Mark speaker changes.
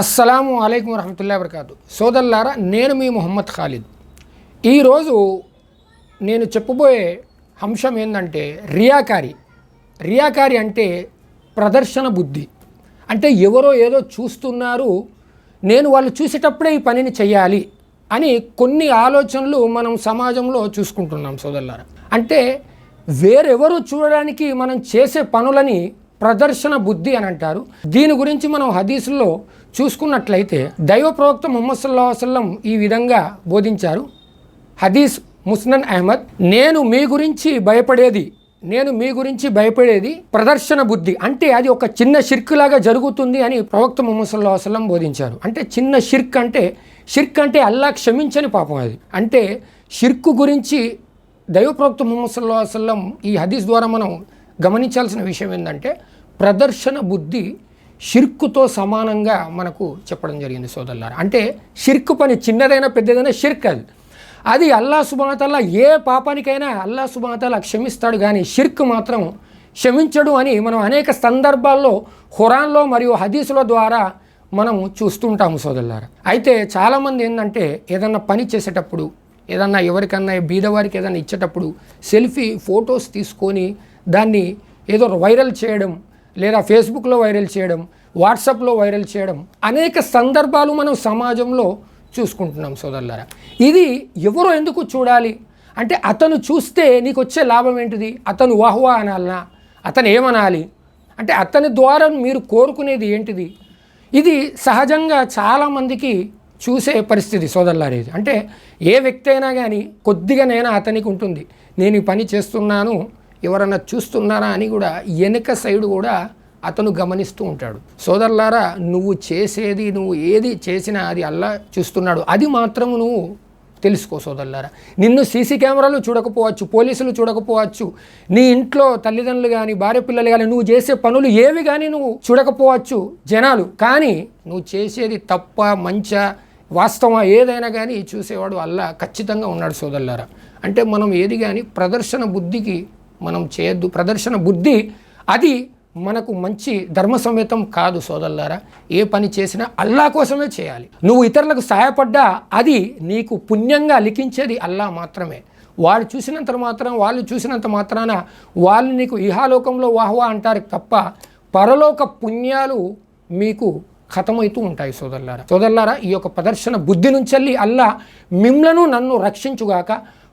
Speaker 1: అస్సలాము అలైకుం వరహమతుల్లా వరకాతు సోదల్లారా నేను మీ మొహమ్మద్ ఖాలిద్. ఈరోజు నేను చెప్పబోయే అంశం ఏంటంటే రియాకారి. రియాకారి అంటే ప్రదర్శన బుద్ధి. అంటే ఎవరో ఏదో చూస్తున్నారు నేను వాళ్ళు చూసేటప్పుడే ఈ పనిని చేయాలి అని కొన్ని ఆలోచనలు మనం సమాజంలో చూసుకుంటున్నాం సోదల్లారా అంటే వేరెవరు చూడడానికి మనం చేసే పనులని ప్రదర్శన బుద్ధి అని అంటారు. దీని గురించి మనం హదీసుల్లో చూసుకున్నట్లయితే దైవ ప్రవక్త ముహమ్మద్ సల్లా వసల్లం ఈ విధంగా బోధించారు. హదీస్ ముస్నన్ అహ్మద్ నేను మీ గురించి భయపడేది నేను మీ గురించి భయపడేది ప్రదర్శన బుద్ధి. అంటే అది ఒక చిన్న షిర్క్ లాగా జరుగుతుంది అని ప్రవక్త ముహమ్మద్ సల్లా బోధించారు. అంటే చిన్న షిర్క్ అంటే షిర్క్ అంటే అల్లా క్షమించని పాపం అది. అంటే షిర్క్ గురించి దైవ ప్రవక్త ముహమ్మద్ సల్లా ఈ హదీస్ ద్వారా మనం గమనించాల్సిన విషయం ఏంటంటే ప్రదర్శన బుద్ధి షిర్కుతో సమానంగా మనకు చెప్పడం జరిగింది సోదరులారా. అంటే షిర్క్ పని చిన్నదైనా పెద్దదైనా షిర్క్ అది. అది అల్లా సుబాతల్లా ఏ పాపానికైనా అల్లా సుబాతల్లా క్షమిస్తాడు కానీ షిర్క్ మాత్రం క్షమించడు అని మనం అనేక సందర్భాల్లో ఖురాన్లో మరియు హదీసుల ద్వారా మనం చూస్తుంటాము సోదరులారా. అయితే చాలామంది ఏంటంటే ఏదన్నా పని చేసేటప్పుడు ఏదన్నా ఎవరికన్నా బీదవారికి ఏదన్నా ఇచ్చేటప్పుడు సెల్ఫీ ఫొటోస్ తీసుకొని దాన్ని ఏదో వైరల్ చేయడం లేదా ఫేస్బుక్లో వైరల్ చేయడం వాట్సాప్లో వైరల్ చేయడం అనేక సందర్భాలు మనం సమాజంలో చూసుకుంటున్నాం సోదరులారా. ఇది ఎవరో ఎందుకు చూడాలి? అంటే అతను చూస్తే నీకు వచ్చే లాభం ఏంటిది? అతను వాహ్వా అనాలనా? అతను ఏమనాలి? అంటే అతని ద్వారా మీరు కోరుకునేది ఏంటిది? ఇది సహజంగా చాలామందికి చూసే పరిస్థితి సోదరులారా అంటే ఏ వ్యక్తి అయినా కానీ కొద్దిగానైనా అతనికి ఉంటుంది. నేను ఈ పని చేస్తున్నాను ఎవరన్నా చూస్తున్నారా అని కూడా వెనుక సైడ్ కూడా అతను గమనిస్తూ ఉంటాడు. సోదరులారా నువ్వు చేసేది నువ్వు ఏది చేసినా అది అల్లా చూస్తున్నాడు. అది మాత్రం నువ్వు తెలుసుకో సోదరులారా. నిన్ను సీసీ కెమెరాలు చూడకపోవచ్చు పోలీసులు చూడకపోవచ్చు నీ ఇంట్లో తల్లిదండ్రులు కానీ భార్య పిల్లలు కానీ నువ్వు చేసే పనులు ఏవి కానీ నువ్వు చూడకపోవచ్చు జనాలు. కానీ నువ్వు చేసేది తప్ప మంచా వాస్తవం ఏదైనా కానీ చూసేవాడు అల్లా ఖచ్చితంగా ఉన్నాడు సోదరులారా. అంటే మనం ఏది కానీ ప్రదర్శన బుద్ధికి మనం చేయొద్దు. ప్రదర్శన బుద్ధి అది మనకు మంచి ధర్మ సమేతం కాదు సోదరులారా. ఏ పని చేసినా అల్లా కోసమే చేయాలి. నువ్వు ఇతరులకు సహాయపడ్డా అది నీకు పుణ్యంగా లిఖించేది అల్లా మాత్రమే. వాడు చూసినంత మాత్రం వాళ్ళు చూసినంత మాత్రాన వాళ్ళు నీకు ఇహాలోకంలో వాహ్వా అంటారు తప్ప పరలోక పుణ్యాలు మీకు ఖతమవుతూ ఉంటాయి సోదరులారా. సోదరులారా ఈ యొక్క ప్రదర్శన బుద్ధి నుంచి అల్లా మిమ్లను నన్ను రక్షించుగాక